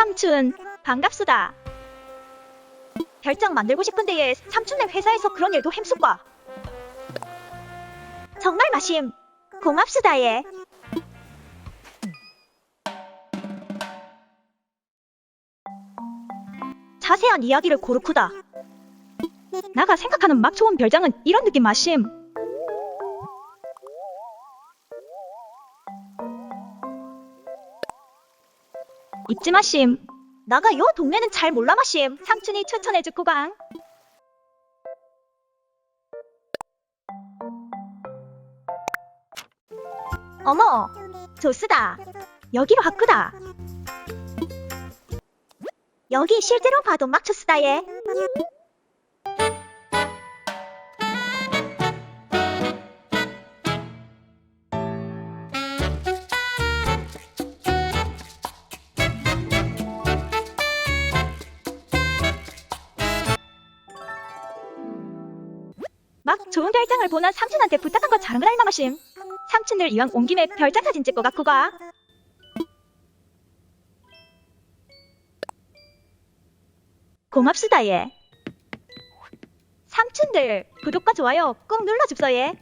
삼촌, 반갑수다. 별장 만들고 싶은데 얘 삼촌네 회사에서 그런 일도 햄수과. 정말 마심. 고맙수다 얘. 자세한 이야기를 고르쿠다. 나가 생각하는 막 좋은 별장은 이런 느낌 마심. 잊지 마심. 나가 요 동네는 잘 몰라 마심. 삼촌이 추천해줄 구강. 어머, 좋스다. 여기로 학구다. 여기 실제로 봐도 막 좋스다 얘. 막 좋은 별장을 보는 삼촌한테 부탁한 거 잘한 걸 알마마심. 삼촌들 이왕 온 김에 별장 사진 찍고 갖고 가. 고맙수다 얘. 삼촌들 구독과 좋아요 꼭 눌러줍서 얘.